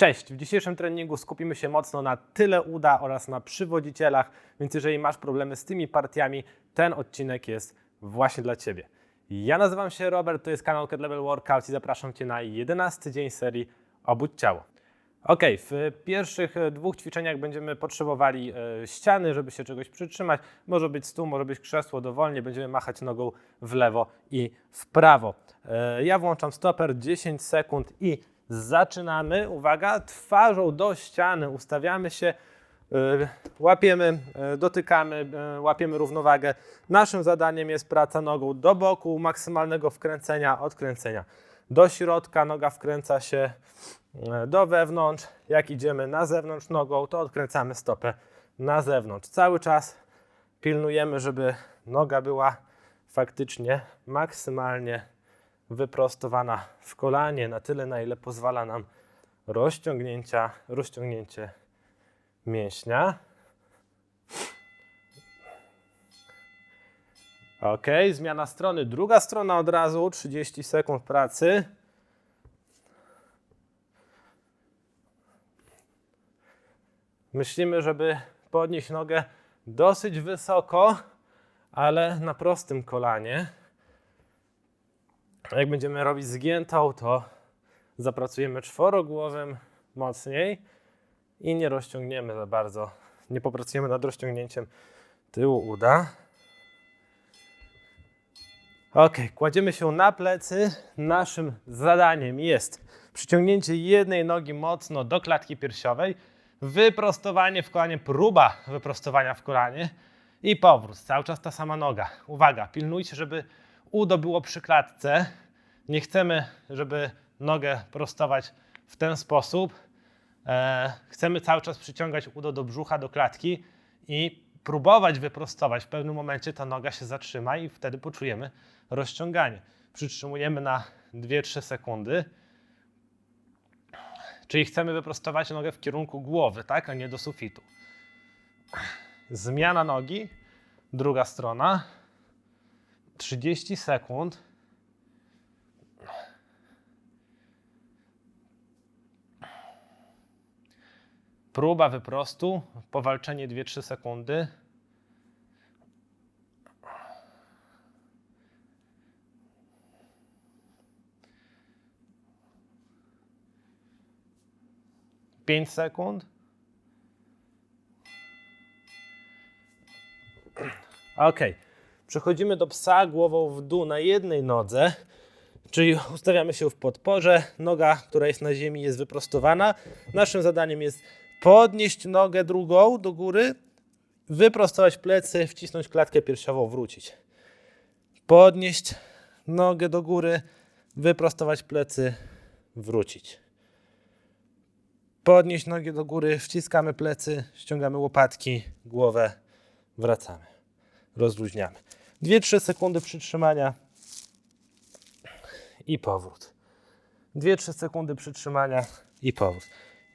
Cześć! W dzisiejszym treningu skupimy się mocno na tyle uda oraz na przywodzicielach, więc jeżeli masz problemy z tymi partiami, ten odcinek jest właśnie dla Ciebie. Ja nazywam się Robert, to jest kanał Cat Level Workouts i zapraszam Cię na 11 dzień serii Obudź Ciało. Ok, w pierwszych e, dwóch ćwiczeniach będziemy potrzebowali e, ściany, żeby się czegoś przytrzymać. Może być stół, może być krzesło, dowolnie. Będziemy machać nogą w lewo i w prawo. E, ja włączam stoper 10 sekund i zaczynamy. Uwaga, twarzą do ściany ustawiamy się, e, łapiemy, e, dotykamy, e, łapiemy równowagę. Naszym zadaniem jest praca nogą do boku, maksymalnego wkręcenia, odkręcenia. Do środka noga wkręca się do wewnątrz. Jak idziemy na zewnątrz nogą, to odkręcamy stopę na zewnątrz. Cały czas pilnujemy, żeby noga była faktycznie maksymalnie wyprostowana w kolanie na tyle, na ile pozwala nam rozciągnięcia, rozciągnięcie mięśnia. Ok, zmiana strony. Druga strona od razu, 30 sekund pracy. Myślimy, żeby podnieść nogę dosyć wysoko, ale na prostym kolanie. Jak będziemy robić zgiętą, to zapracujemy czworogłowym mocniej i nie rozciągniemy za bardzo. Nie popracujemy nad rozciągnięciem tyłu uda. Ok, kładziemy się na plecy. Naszym zadaniem jest przyciągnięcie jednej nogi mocno do klatki piersiowej, wyprostowanie w kolanie, próba wyprostowania w kolanie i powrót. Cały czas ta sama noga. Uwaga, pilnujcie, żeby udo było przy klatce. Nie chcemy, żeby nogę prostować w ten sposób. E, chcemy cały czas przyciągać udo do brzucha, do klatki i próbować wyprostować. W pewnym momencie ta noga się zatrzyma i wtedy poczujemy rozciąganie. Przytrzymujemy na 2-3 sekundy. Czyli chcemy wyprostować nogę w kierunku głowy, tak, a nie do sufitu. Zmiana nogi, druga strona. 30 sekund. Próba wyprostu, powalczenie 2-3 sekundy. Pięć sekund. Ok. Przechodzimy do psa głową w dół na jednej nodze, czyli ustawiamy się w podporze. Noga, która jest na ziemi, jest wyprostowana. Naszym zadaniem jest podnieść nogę drugą do góry, wyprostować plecy, wcisnąć klatkę piersiową, wrócić. Podnieść nogę do góry, wyprostować plecy, wrócić. Podnieść nogi do góry, wciskamy plecy, ściągamy łopatki, głowę, wracamy. Rozluźniamy. 2-3 sekundy przytrzymania i powrót. 2-3 sekundy przytrzymania i powrót.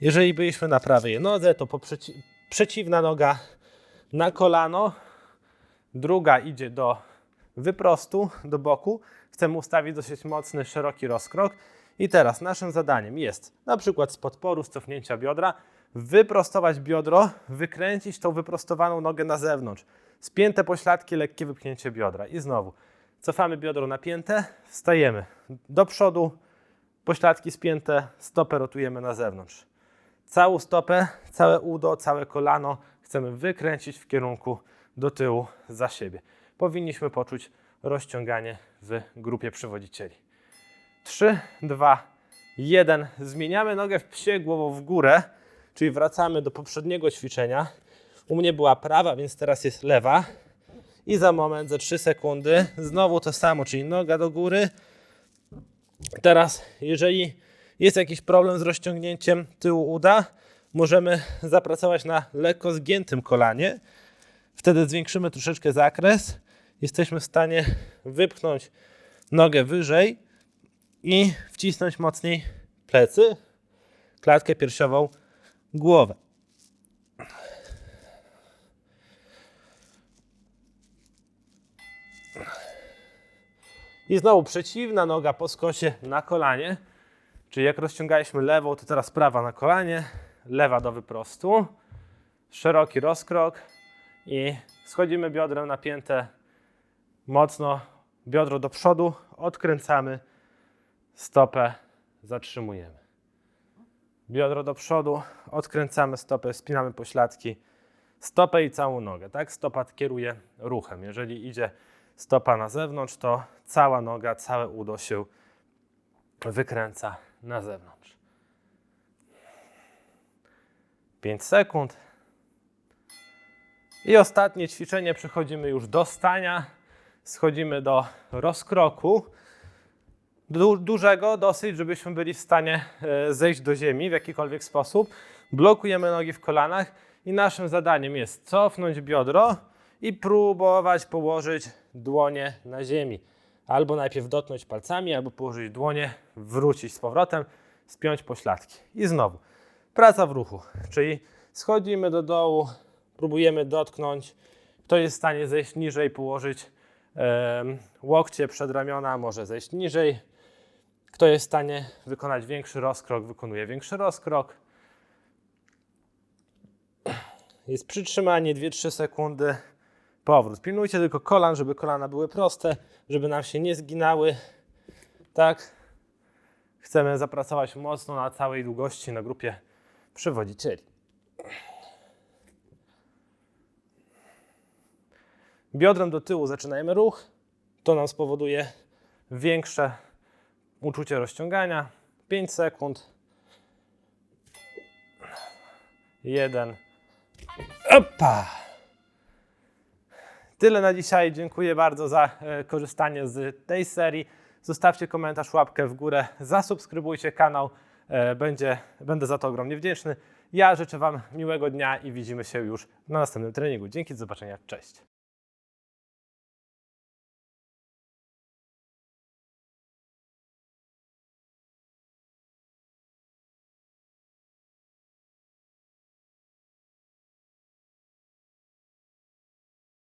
Jeżeli byliśmy na prawej nodze, to przeci- przeciwna noga na kolano, druga idzie do wyprostu, do boku. Chcemy ustawić dosyć mocny, szeroki rozkrok. I teraz naszym zadaniem jest na przykład z podporu, z cofnięcia biodra, wyprostować biodro, wykręcić tą wyprostowaną nogę na zewnątrz. Spięte pośladki, lekkie wypchnięcie biodra. I znowu cofamy biodro napięte, wstajemy do przodu, pośladki spięte, stopę rotujemy na zewnątrz. Całą stopę, całe udo, całe kolano chcemy wykręcić w kierunku do tyłu za siebie. Powinniśmy poczuć rozciąganie w grupie przywodzicieli. 3, 2, 1. Zmieniamy nogę w psie głową w górę, czyli wracamy do poprzedniego ćwiczenia. U mnie była prawa, więc teraz jest lewa. I za moment, za 3 sekundy, znowu to samo, czyli noga do góry. Teraz, jeżeli jest jakiś problem z rozciągnięciem tyłu uda, możemy zapracować na lekko zgiętym kolanie. Wtedy zwiększymy troszeczkę zakres. Jesteśmy w stanie wypchnąć nogę wyżej i wcisnąć mocniej plecy, klatkę piersiową, głowę. I znowu przeciwna noga po skosie na kolanie, Czyli jak rozciągaliśmy lewą, to teraz prawa na kolanie, lewa do wyprostu, szeroki rozkrok i schodzimy biodrem napięte mocno, biodro do przodu, odkręcamy, stopę zatrzymujemy. Biodro do przodu, odkręcamy stopę, spinamy pośladki, stopę i całą nogę, tak? Stopa kieruje ruchem. Jeżeli idzie stopa na zewnątrz, to cała noga, całe udo się wykręca na zewnątrz. 5 sekund. I ostatnie ćwiczenie przechodzimy już do stania. Schodzimy do rozkroku. Du dużego dosyć, żebyśmy byli w stanie e, zejść do ziemi w jakikolwiek sposób. Blokujemy nogi w kolanach i naszym zadaniem jest cofnąć biodro i próbować położyć dłonie na ziemi. Albo najpierw dotknąć palcami, albo położyć dłonie, wrócić z powrotem, spiąć pośladki. I znowu praca w ruchu, czyli schodzimy do dołu, próbujemy dotknąć. Kto jest w stanie zejść niżej, położyć łokcie przed ramiona, może zejść niżej. Kto jest w stanie wykonać większy rozkrok, wykonuje większy rozkrok. Jest przytrzymanie 2-3 sekundy. Powrót. Pilnujcie tylko kolan, żeby kolana były proste, żeby nam się nie zginały. Tak. Chcemy zapracować mocno na całej długości na grupie przewodzicieli. Biodrem do tyłu zaczynajmy ruch. To nam spowoduje większe uczucie rozciągania. 5 sekund. 1. Opa! Tyle na dzisiaj. Dziękuję bardzo za e, korzystanie z tej serii. Zostawcie komentarz, łapkę w górę, zasubskrybujcie kanał. E, będzie, będę za to ogromnie wdzięczny. Ja życzę Wam miłego dnia i widzimy się już na następnym treningu. Dzięki, do zobaczenia. Cześć.